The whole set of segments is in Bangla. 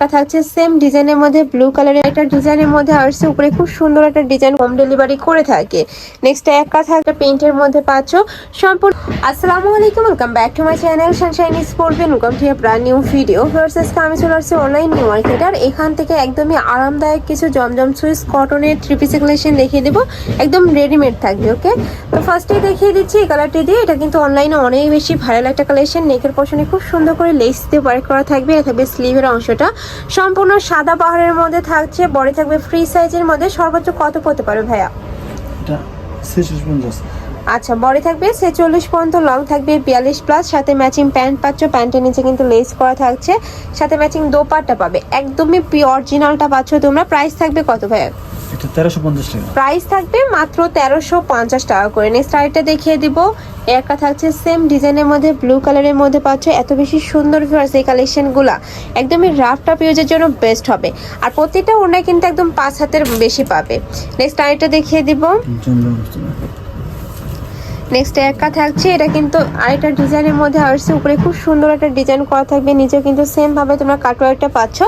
একটা থাকছে সেম ডিজাইনের মধ্যে ব্লু কালারের একটা ডিজাইনের মধ্যে আসছে, উপরে খুব সুন্দর একটা ডিজাইন হোম ডেলিভারি করে থাকে। নেক্সট এক কাঁথা একটা থাকছে প্রিন্টের মধ্যে পাচ্ছ, সম্পূর্ণ আসসালামু আলাইকুম welcome back to my channel sunshine sport welcome to brand new video versus আমি চলে আসছি অনলাইন নিউ মার্কেটার এখান থেকে একদমই আরামদায়ক কিছু জমজম সুইস কটনের থ্রি পিস কালেকশন দেখিয়ে দেবো, একদম রেডিমেড থাকবে ওকে তো ফার্স্টে দেখিয়ে দিচ্ছি এই কালারটি দিয়ে, এটা কিন্তু অনলাইনে অনেক বেশি ভাইরাল একটা কালেকশন নেকের পশনে খুব সুন্দর করে লেস দিয়ে ওয়ার্ক করা থাকবে, এটা থাকবে স্লিভের অংশটা। সম্পূর্ণ সাদা পাহাড়ের মধ্যে থাকছে বডি থাকবে ফ্রি সাইজের মধ্যে। সর্বোচ্চ কত পড়তে পারে ভাইয়া? আচ্ছা বডি থাকবে ছেচল্লিশ পর্যন্ত লং থাকবে বিয়াল্লিশ প্লাস সাথে ম্যাচিং প্যান্ট পাচ্ছ প্যান্টের নিচে কিন্তু লেস করা থাকছে। সাথে ম্যাচিং দোপাট্টা পাবে। একদমই অরিজিনালটা পাচ্ছ তোমরা। প্রাইস থাকবে কত ভাইয়া? এটা তেরোশো পঞ্চাশ টাকা। প্রাইস থাকবে মাত্র তেরোশো পঞ্চাশ টাকা করে। নেক্সট আরেকটা দেখিয়ে দিব। একটা থাকছে সেম ডিজাইনের মধ্যে ব্লু কালারের মধ্যে পাচ্ছ। এত বেশি সুন্দর ভিউয়ার্স এই কালেকশনগুলো একদমই রাফ টাপ ইউজের জন্য বেস্ট হবে। আর প্রতিটা ওনায় কিন্তু একদম পাঁচ হাতের বেশি পাবে। নেক্সট আরেকটা দেখিয়ে দিব। নেক্সট একটা থাকছে, এটা কিন্তু আরেকটা ডিজাইনের মধ্যে আসছে। উপরে খুব সুন্দর একটা ডিজাইন করা থাকবে, নিচেও কিন্তু সেম ভাবে তোমরা কাটওয়ার্কটা পাচ্ছ।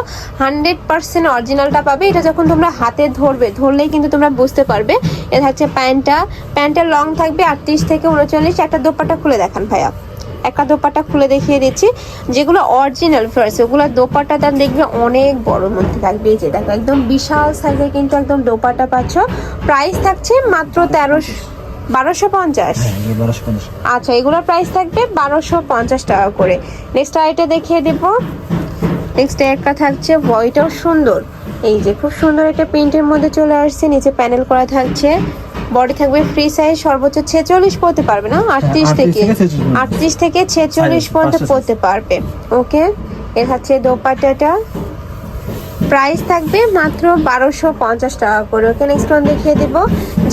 হান্ড্রেড পার্সেন্ট অরিজিনালটা পাবে, এটা যখন তোমরা হাতে ধরবে, ধরলেই কিন্তু তোমরা বুঝতে পারবে। এটা থাকছে প্যান্টটা প্যান্টের লং থাকবে আটত্রিশ থেকে উনচল্লিশ, একটা দোপাটা খুলে দেখান ভাইয়া। একটা দোপাটা খুলে দেখিয়ে দিচ্ছি, যেগুলো অরিজিনাল ফার্স ওগুলো দোপাটা তার দেখবে অনেক বড় মধ্যে থাকবে। এই যে দেখো, একদম বিশাল সাইজের কিন্তু একদম দোপাটা পাচ্ছ। প্রাইস থাকছে মাত্র তেরোশো বারোশো পঞ্চাশ। হ্যাঁ বারোশো পঞ্চাশ। আচ্ছা এগুলোর প্রাইস থাকবে বারোশো পঞ্চাশ টাকা করে। নেক্সট আইটা দেখিয়ে দেব। নেক্সট একটা থাকছে বইটাও সুন্দর। এই যে খুব সুন্দর একটা প্রিন্টের মধ্যে চলে আসছে নিচে প্যানেল করা থাকছে। বডি থাকবে ফ্রি সাইজ সর্বোচ্চ ছেচল্লিশ পড়তে পারবে না? আটত্রিশ থেকে থেকে 46 আটত্রিশ থেকে ছেচল্লিশ পর্যন্ত পড়তে পারবে। ওকে এর হচ্ছে দোপাট্টাটা। প্রাইস থাকবে মাত্র বারোশো পঞ্চাশ টাকা করে। ওকে নেক্সট ওয়ান দেখিয়ে দিব।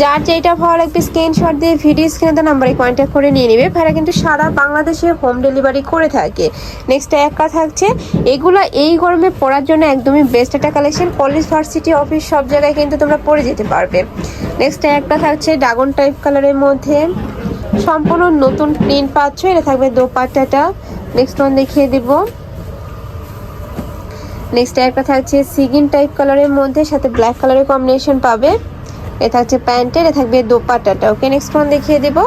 যার যেটা ভালো লাগবে স্ক্রিনশট দিয়ে ভিডিও স্ক্রিনে তো নাম্বারে কন্ট্যাক্ট করে নিয়ে নেবে। ভাইরা কিন্তু সারা বাংলাদেশে হোম ডেলিভারি করে থাকে। নেক্সট একটা থাকছে। এগুলো এই গরমে পরার জন্য একদমই বেস্ট একটা কালেকশন কলেজ ভার্সিটি অফিস সব জায়গায় কিন্তু তোমরা পরে যেতে পারবে। নেক্সট একটা থাকছে ড্রাগন টাইপ কালারের মধ্যে। সম্পূর্ণ নতুন প্রিন্ট পাচ্ছ। এটা থাকবে দোপাট্টাটা। নেক্সট ওয়ান দেখিয়ে দিব। নেক্সট একটা থাকছে সিগিন টাইপ কালারের মধ্যে সাথে ব্ল্যাক কালারের কম্বিনেশন পাবে। এ থাকছে প্যান্টের, এ থাকবে দোপাট্টাটা। ওকে নেক্সট ওয়ান দেখিয়ে দেবো।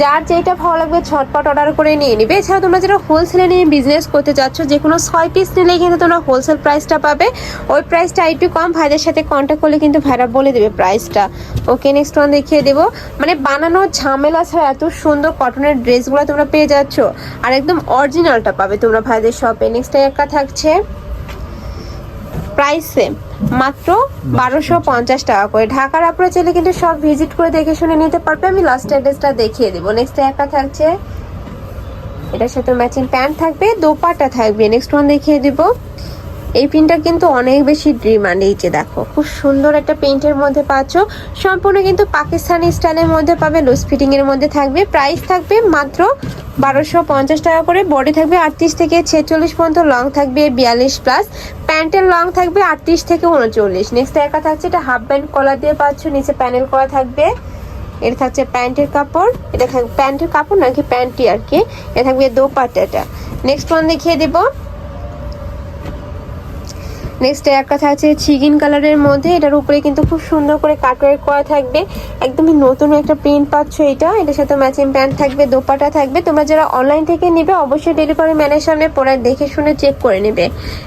যার যেটা ভালো লাগবে, ছটপট অর্ডার করে নিয়ে নিবে। এছাড়া তোমরা যারা হোলসেলে নিয়ে বিজনেস করতে চাচ্ছ যে কোনো ছয় পিস নিলেই কিন্তু তোমরা হোলসেল প্রাইসটা পাবে। ওই প্রাইসটা একটু কম, ভাইদের সাথে কন্ট্যাক্ট করলে কিন্তু ভাইরা বলে দেবে প্রাইসটা ওকে নেক্সট ওয়ান দেখিয়ে দেবো। মানে বানানোর ঝামেলা ছাড়া এত সুন্দর কটনের ড্রেসগুলো তোমরা পেয়ে যাচ্ছ। আর একদম অরিজিনালটা পাবে তোমরা ভাইদের শপে নেক্সট একটা থাকছে প্রাইস সেম মাত্র বারোশো পঞ্চাশ টাকা করে। ঢাকার আপনারা চাইলে কিন্তু সব ভিজিট করে দেখে শুনে নিতে পারবে। আমি লাস্ট অ্যাড্রেসটা দেখিয়ে দেবো। নেক্সট একটা থাকছে। এটার সাথে ম্যাচিং প্যান্ট থাকবে দোপাটা থাকবে। নেক্সট ওয়ান দেখিয়ে দিব। এই প্রিন্টটা কিন্তু অনেক বেশি ডিমান্ড এই যে দেখো, খুব সুন্দর একটা প্রিন্টের মধ্যে পাচ্ছ। সম্পূর্ণ কিন্তু পাকিস্তানি স্টাইলের মধ্যে পাবে লুজ ফিটিং এর মধ্যে থাকবে। প্রাইস থাকবে মাত্র বারোশো পঞ্চাশ টাকা করে। বডি থাকবে আটত্রিশ থেকে ছেচল্লিশ পর্যন্ত লং থাকবে বিয়াল্লিশ প্লাস প্যান্টের লং থাকবে আটত্রিশ থেকে উনচল্লিশ। নেক্সট একা থাকছে এটা হাফ প্যান্ট কলার দিয়ে পাচ্ছ, নিচে প্যানেল করা থাকবে। এটা থাকছে প্যান্টের কাপড়। এটা থাকবে প্যান্টের কাপড় নাকি প্যান্টটি আর কি? এটা থাকবে দোপাট্টাটা। নেক্সট ওয়ান দেখিয়ে দেবো। নেক্সট একটা থাকছে চিকেন কালারের মধ্যে, এটার উপরে কিন্তু খুব সুন্দর করে কাটওয়ার্ক করা থাকবে। একদমই নতুন একটা প্রিন্ট পাচ্ছ এটা, এটার সাথে ম্যাচিং প্যান্ট থাকবে, দোপাটা থাকবে। তোমরা যারা অনলাইন থেকে নেবে, অবশ্যই ডেলিভারি ম্যানের সামনে পরে দেখে শুনে চেক করে নেবে।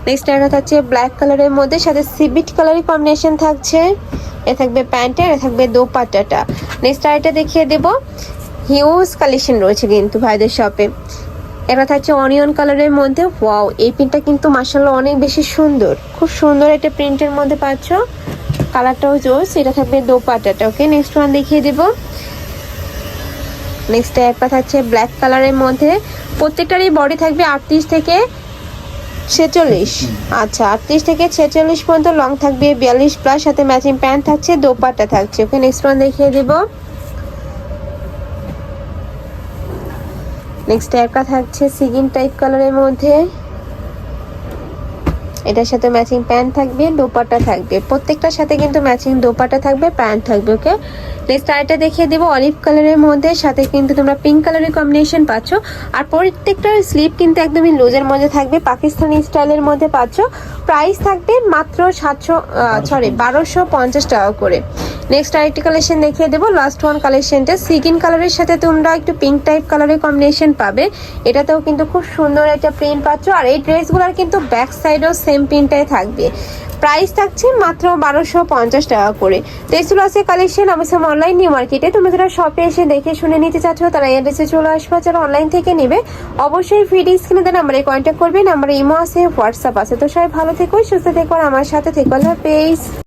নেক্সট একটা থাকছে ব্ল্যাক কালারের মধ্যে, সাথে সিবিট কালারের কম্বিনেশন থাকছে। এ থাকবে প্যান্টের, এ থাকবে দোপাটাটা নেক্সট আরেকটা দেখিয়ে দেবো। হিউজ কালেকশন রয়েছে কিন্তু ভাইদের শপে এটা থাকছে অনিয়ন কালারের মধ্যে। ওয়াও এই প্রিন্টটা কিন্তু মার্শাল্লাহ অনেক বেশি সুন্দর। খুব সুন্দর একটা প্রিন্টের মধ্যে পাচ্ছ। কালারটাও জোস এটা থাকবে দোপাটাটা ওকে নেক্সট ওয়ান দেখিয়ে দেব। নেক্সট একটা থাকছে ব্ল্যাক কালারের মধ্যে। প্রত্যেকটারই বডি থাকবে আটত্রিশ থেকে ছেচল্লিশ। আচ্ছা আটত্রিশ থেকে ছেচল্লিশ পর্যন্ত লং থাকবে বিয়াল্লিশ প্লাস সাথে ম্যাচিং প্যান্ট থাকছে দোপাটা থাকছে। ওকে নেক্সট ওয়ান দেখিয়ে দেবো। নেক্সট একটা থাকছে সিগিন টাইপ কালারের মধ্যে। এটার সাথে ম্যাচিং প্যান্ট থাকবে দোপাটা থাকবে। প্রত্যেকটার সাথে কিন্তু ম্যাচিং দোপাটা থাকবে প্যান্ট থাকবে ওকে নেক্সট আরেকটা দেখিয়ে দেবো অলিভ কালারের মধ্যে, সাথে কিন্তু তোমরা পিঙ্ক কালারের কম্বিনেশন পাচ্ছ। আর প্রত্যেকটার স্লিপ কিন্তু একদমই লুজের মধ্যে থাকবে, পাকিস্তানি স্টাইলের মধ্যে পাচ্ছ। প্রাইস থাকবে মাত্র সাতশো সরি বারোশো পঞ্চাশ টাকা করে। নেক্সট আরেকটি কালেকশন দেখিয়ে দেবো। লাস্ট ওয়ান কালেকশনটা সিগিন কালারের সাথে তোমরা একটু পিঙ্ক টাইপ কালারের কম্বিনেশন পাবে। এটাতেও কিন্তু খুব সুন্দর একটা প্রিন্ট পাচ্ছ। আর এই ড্রেসগুলোর কিন্তু ব্যাক সাইডও সেম প্রিন্টটাই থাকবে। প্রাইস থাকছে মাত্র বারোশো পঞ্চাশ টাকা করে। তো এগুলো আছে কালেকশন আমাদের অনলাইন নিউ মার্কেটে। তুমি যারা শপে এসে দেখে শুনে নিতে চাচ্ছ, তারা এই অ্যাড্রেসে চলে আসবে। যারা অনলাইন থেকে নেবে, অবশ্যই ভিডিও স্ক্রিনে দেন নাম্বারে কন্ট্যাক্ট করবে। নাম্বারে ইমো আছে হোয়াটসঅ্যাপ আছে। তো সবাই ভালো থেকো, সুস্থ থেকো আমার সাথে থেকো। আল্লাহ হাফেজ।